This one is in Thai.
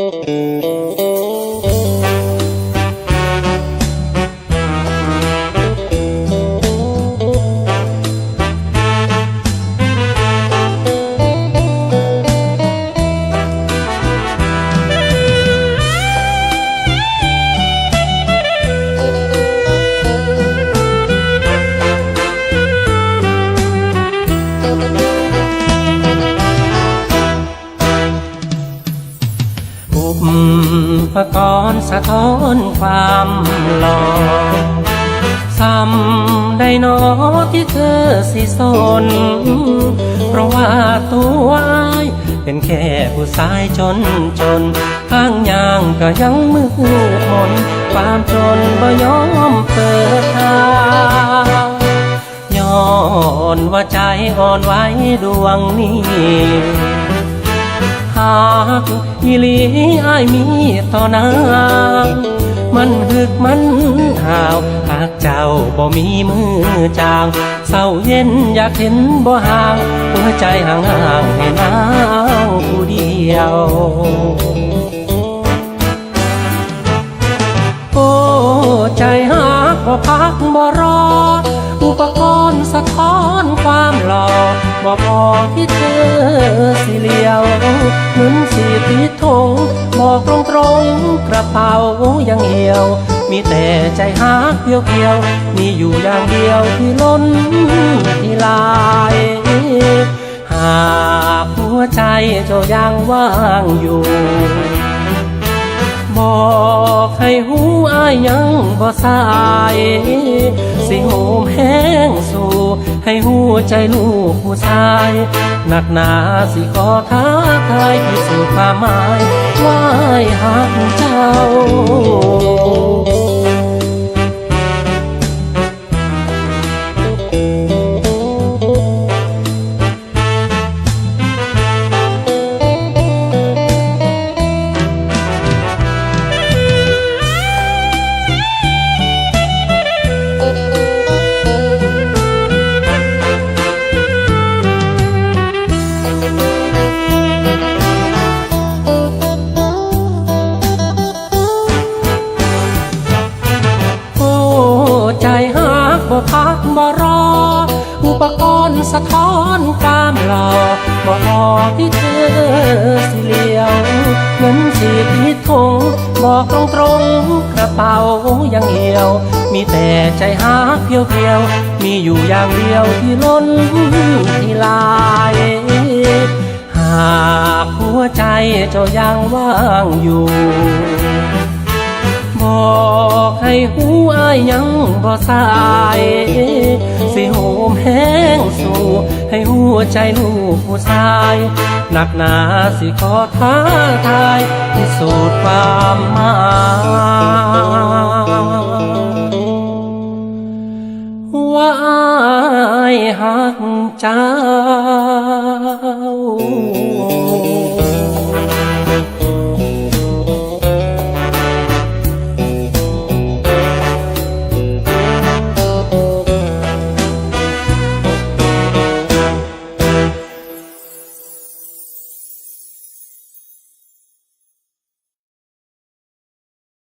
うん。 อุปกรณ์สะท้อนความหล่อซ้ำได้นอที่เธอสิสน เพราะว่าตัวอายเป็นแค่ผู้ชายจนจนข้างยางก็ยังมืดมน ความจนบ่ยอมเปิดทางย้อนว่าใจอ่อนไหวดวงนี้ากอีหลีอายมีต่อนางมันฮึกมันหาว หากเจ้าบ่มีมือจาง เศร้าเย็นอยากเห็นบ่ห่าง หัวใจห่างห่างให้นางผู้เดียว โอ้ ใจหักบ่พักบ่รอ บ่พอที่เธอสิเลียวเงินสีติดทงบอกตรงตรงๆกระเป๋ายังเหี่ยว มีแต่ใจหักเพียวเพียวมีอยู่อย่างเดียวที่ล้นที่ลายหากหัวใจเจ้ายังว่างอยู่ บอกให้หูอายยังบ่สาย สิโหมแห้งสู่ให้หูใจลูกผู้ชาย หนักหนาสิขอท้าทายพิสูจน์ความหมายว่ายหัก บ่พักบ่รอ อุปกรณ์สะท้อนกามหลอบ่พอที่เธอสิเลียวเงินสีติทงบอกตรงตรงกระเป๋ายังเหี่ยว มีแต่ใจหักเพียวเพียว มีอยู่อย่างเดียวที่ล้นที่ลายหากหัวใจเจ้ายังว่างอยู่ บอกให้หูอายยังบ่สาย สิโหมแห้งสู่ให้หัวใจลูกผู้ชาย หนักหนาสิขอท้าทายพิสูจน์ความหมาย